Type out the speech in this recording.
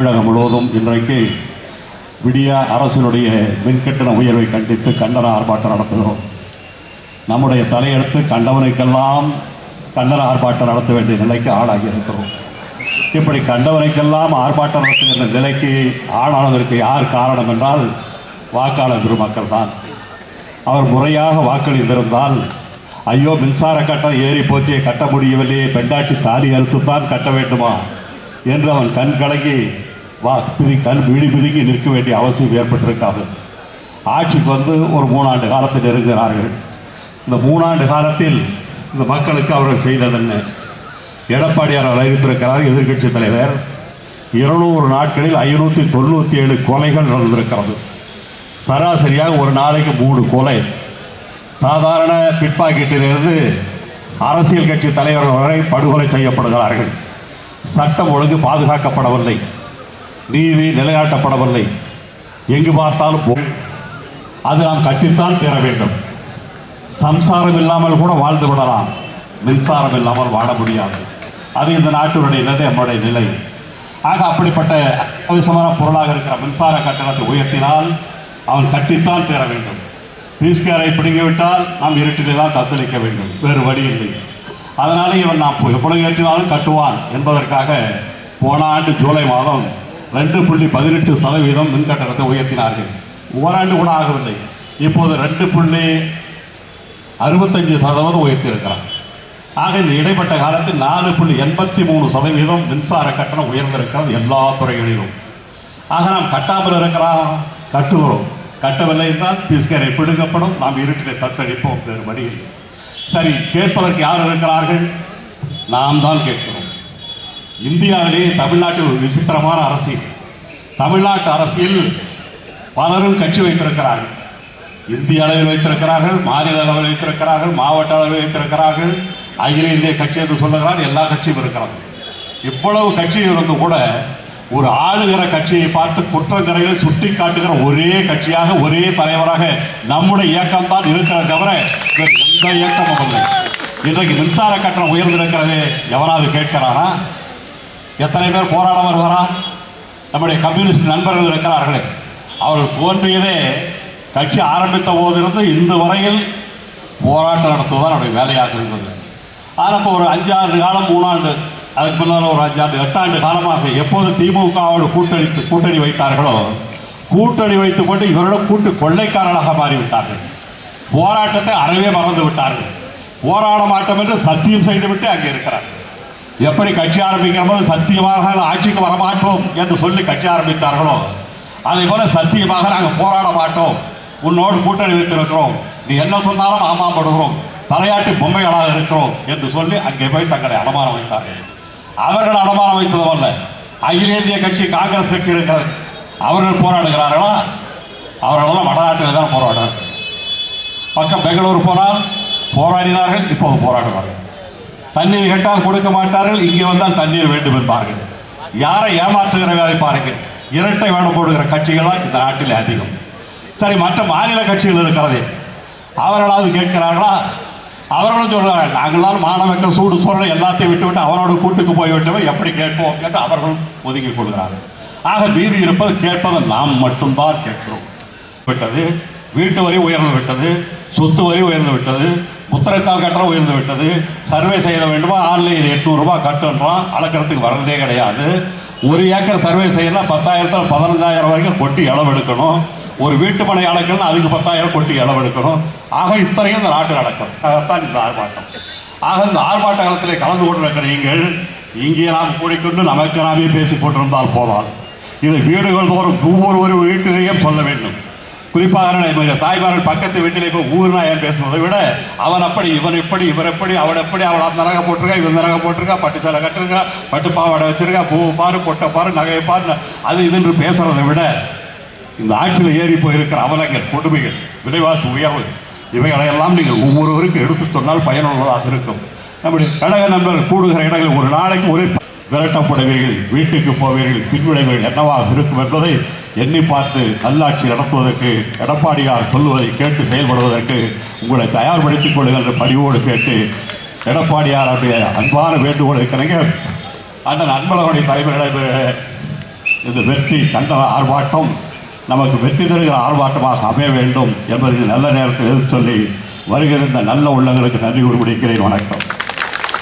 தமிழகம் முழுவதும் இன்றைக்கு விடிய அரசினுடைய மின்கட்டண உயர்வை கண்டித்து கண்டன ஆர்ப்பாட்டம் நடத்துகிறோம். நம்முடைய தலையெடுத்து கண்டவனுக்கெல்லாம் கண்டன ஆர்ப்பாட்டம் நடத்த வேண்டிய நிலைக்கு ஆளாகி இருக்கிறோம். இப்படி கண்டவனுக்கெல்லாம் ஆர்ப்பாட்டம் நடத்துகின்ற நிலைக்கு ஆளானதற்கு யார் காரணம் என்றால் வாக்காளர் பெருமக்கள் தான் அவர் முறையாக வாக்களித்திருந்தால் ஐயோ மின்சார கட்டம் ஏறி போச்சே கட்ட முடியவில்லையே பெண்டாட்டி தாலி அறுத்துத்தான் கட்ட வேண்டுமா? என்று அவன் கண் கலங்கி வா பிதி கண் விழி பிதுங்கி நிற்க வேண்டிய அவசியம் ஏற்பட்டிருக்காது. ஆட்சிக்கு வந்து ஒரு மூணாண்டு காலத்தில் இருக்கிறார்கள். இந்த மூணாண்டு காலத்தில் இந்த மக்களுக்கு அவர்கள் செய்ததென்ன எடப்பாடியார் அறிவித்திருக்கிறார் எதிர்க்கட்சி தலைவர் இருநூறு நாட்களில் ஐநூற்றி தொண்ணூற்றி ஏழு கொலைகள் நடந்திருக்கிறது. சராசரியாக ஒரு நாளைக்கு மூணு கொலை. சாதாரண பிட்பாக்கெட்டிலிருந்து அரசியல் கட்சி தலைவர்கள் வரை படுகொலை செய்யப்படுகிறார்கள். சட்டம் ஒழுங்கு பாதுகாக்கப்படவில்லை. நீதி நிலையாட்டப்படவில்லை எங்கு பார்த்தாலும் அது நாம் கட்டித்தான் தீர வேண்டும். சம்சாரம் இல்லாமல் கூட வாழ்ந்து விடலாம். மின்சாரம் இல்லாமல் வாழ முடியாது. அது இந்த நாட்டினுடைய நிலை நம்முடைய நிலை. ஆக அப்படிப்பட்ட அவசியமான பொருளாக இருக்கிற மின்சார கட்டணத்தை உயர்த்தினால் அவன் கட்டித்தான் தீர வேண்டும். பீஸ்காரை பிடுங்கிவிட்டால் நாம் இருட்டிலே தான் தத்தளிக்க வேண்டும். வேறு வழி இல்லை. அதனாலே இவன் நாம் எவ்வளவு ஏற்றினாலும் கட்டுவான் என்பதற்காக போன ஆண்டு ஜூலை மாதம் ரெண்டு புள்ளி பதினெட்டு சதவீதம் மின் கட்டணத்தை உயர்த்தினார்கள். ஓராண்டு கூட ஆகவில்லை. இப்போது ரெண்டு புள்ளி அறுபத்தஞ்சு சதவீதம் உயர்த்தியிருக்கிறார். ஆக இந்த இடைப்பட்ட காலத்தில் நாலு புள்ளி எண்பத்தி மூணு சதவீதம் மின்சார கட்டணம் உயர்ந்திருக்கிறது எல்லா துறைகளிலும். ஆக நாம் கட்டாமல் இருக்கிறோம் கட்டுகிறோம். கட்டவில்லை என்றால் பீஸ்கரை பிடுங்கப்படும். நாம் இருட்டிலே தத்தளிப்போம். வேறு வழியில் சரி கேட்பதற்கு யார் இருக்கிறார்கள்? நாம் தான் கேட்கிறோம் இந்தியாவிலேயே தமிழ்நாட்டில் ஒரு விசித்திரமான அரசியல். தமிழ்நாட்டு அரசியல் பலரும் கட்சி வைத்திருக்கிறார்கள். இந்திய அளவில் வைத்திருக்கிறார்கள் மாநில அளவில் வைத்திருக்கிறார்கள் மாவட்ட அளவில் வைத்திருக்கிறார்கள். அகில இந்திய கட்சி என்று சொல்லுகிறார் எல்லா கட்சியும் இருக்கிறது. இவ்வளவு கட்சி இருந்து கூட ஒரு ஆளுகிற கட்சியை பார்த்து குற்றக்கரைகளை சுட்டி காட்டுகிற ஒரே கட்சியாக ஒரே தலைவராக நம்முடைய இயக்கம் தான் இருக்கிறத தவிர எந்த இயக்கமும் இல்லை. இன்றைக்கு மின்சார கட்டணம் உயர்ந்திருக்கிறது எவராது கேட்கிறாரா? எத்தனை பேர் போராட வருவாரா? நம்முடைய கம்யூனிஸ்ட் நண்பர்கள் இருக்கிறார்களே அவர்கள் தோன்றியதே கட்சி ஆரம்பித்த போதிருந்து இன்று வரையில் போராட்டம் நடத்துவதுதான் அவருடைய வேலையாக இருந்தது. ஆனால் இப்போ ஒரு அஞ்சாண்டு காலம் மூணாண்டு அதுக்கு முன்னால் ஒரு அஞ்சாண்டு எட்டாண்டு காலமாக எப்போது திமுகவோடு கூட்டணி கூட்டணி வைத்தார்களோ கூட்டணி வைத்துக்கொண்டு இவரிடம் கூட்டு கொள்ளைக்காரனாக மாறிவிட்டார்கள். போராட்டத்தை அறவே மறந்து விட்டார்கள். போராட மாட்டோம் என்று சத்தியம் செய்துவிட்டு அங்கே இருக்கிறார் எப்படி கட்சி ஆரம்பிக்கிற போது சத்தியமாக ஆட்சிக்கு வரமாட்டோம் என்று சொல்லி கட்சி ஆரம்பித்தார்களோ? அதே போல சத்தியமாக நாங்கள் போராட மாட்டோம். உன்னோடு கூட்டணி வைத்திருக்கிறோம். நீ என்ன சொன்னாலும் ஆமாம் படுகிறோம். தலையாட்டி பொம்மைகளாக இருக்கிறோம் என்று சொல்லி அங்கே போய் தங்களை அடமானம் வைத்தார்கள். அவர்கள் அடமானம் வைத்ததும் அல்ல. அகில இந்திய கட்சி காங்கிரஸ் கட்சி இருக்கிறது. அவர்கள் போராடுகிறார்களா? அவர்களெல்லாம் வடநாட்டில் தான் போராடுறார்கள். பக்கம் பெங்களூர் போனால் போராடினார்கள் இப்போது போராடுவார்கள். தண்ணீர் கேட்டால் கொடுக்க மாட்டார்கள். இங்கே வந்தால் தண்ணீர் வேண்டும் என்பார்கள். யாரை ஏமாற்றுகிற வேலை பாருங்கள். இரட்டை வேடம் போடுகிற கட்சிகள் இந்த நாட்டில் அதிகம். சரி மற்ற மாநில கட்சிகள் இருக்கிறதே. அவர்களாவது கேட்கிறார்களா? அவர்களும் சொல்கிறார்கள் நாங்களால் மாணவர்கள் சூடு சூழல் எல்லாத்தையும் விட்டுவிட்டு அவரோட கூட்டுக்கு போய்விட்டவை எப்படி கேட்போம்? என்று அவர்களும் ஒதுங்கிக் கொள்கிறார்கள். ஆக மீதி இருப்பது கேட்பது நாம் மட்டும்தான் கேட்கிறோம். விட்டது வீட்டு வரி உயர்ந்து விட்டது சொத்து வரி உயர்ந்து விட்டது முத்திரைத்தாள் கட்டணம் உயர்ந்து விட்டது. சர்வே செய்ய வேண்டுமா? ஆன்லைனில் எட்நூறுரூபா கட்டுன்றான் அளக்கிறதுக்கு வர்றதே கிடையாது. ஒரு ஏக்கர் சர்வே செய்யலாம் பத்தாயிரத்தில் பதினஞ்சாயிரம் வரைக்கும் கொட்டி அளவெடுக்கணும் ஒரு வீட்டு மனை அளக்கணும் அதுக்கு பத்தாயிரம் கொட்டி அளவெடுக்கணும் ஆக இத்தனையும் இந்த நாட்டில் நடக்கும். அதைத்தான் இந்த ஆர்ப்பாட்டம். ஆக இந்த ஆர்ப்பாட்ட காலத்தில் கலந்து கொண்டிருக்கிற நீங்கள் இங்கே நாம் கூடிக்கொண்டு நமக்கு நாமே பேசிக் கொண்டிருந்தால் போதாது. இது வீடுகள் தோறும் ஒவ்வொரு வீட்டிலேயும் சொல்ல வேண்டும். குறிப்பாக தாய்மார்கள் பக்கத்து வீட்டில் இப்போ ஊர் நாயன் பேசுவதை விட அவன் அப்படி இவன் இப்படி இவர் எப்படி அவன் எப்படி அவள் அந்த நகை போட்டிருக்கா இவன் நகை போட்டிருக்கா பட்டு சேலை கட்டிருக்கா பட்டு பாவாடை வச்சிருக்கா பூ பாரு பொட்டை பாரு நகையை பாரு அது இதுன்னு பேசுறதை விட இந்த ஆட்சியில் ஏறி போயிருக்கிற அவலங்கள் கொடுமைகள் விலைவாசி உயர்வு இவைகளையெல்லாம் நீங்கள் ஒவ்வொருவருக்கும் எடுத்து சொன்னால் பயனுள்ளதாக இருக்கும். நம்முடைய கழக நண்பர்கள் கூடுகிற இடங்களில் ஒரு நாளைக்கு ஒரே விரட்டப்படுவீர்கள் வீட்டுக்கு போவீர்கள் பின்விளைவுகள் என்னவாக இருக்கும் என்பதை எண்ணி பார்த்து நல்லாட்சி நடத்துவதற்கு எடப்பாடியார் சொல்லுவதை கேட்டு செயல்படுவதற்கு உங்களை தயார்படுத்திக் கொள்ளுங்கள் என்று பணிவோடு கேட்டு எடப்பாடியாருடைய அன்பான வேண்டுகோளை கிணங்க அண்ணன் அன்பழகனுடைய தலைமை நடைபெற இந்த வெற்றி கண்டன ஆர்ப்பாட்டம் நமக்கு வெற்றி தருகிற ஆர்ப்பாட்டமாக அமைய வேண்டும் என்பதை நல்ல நேரத்தில் எதிர்த்து சொல்லி வருகிற இந்த நல்ல உள்ளங்களுக்கு நன்றி கூறி முடிக்கிறேன். வணக்கம்.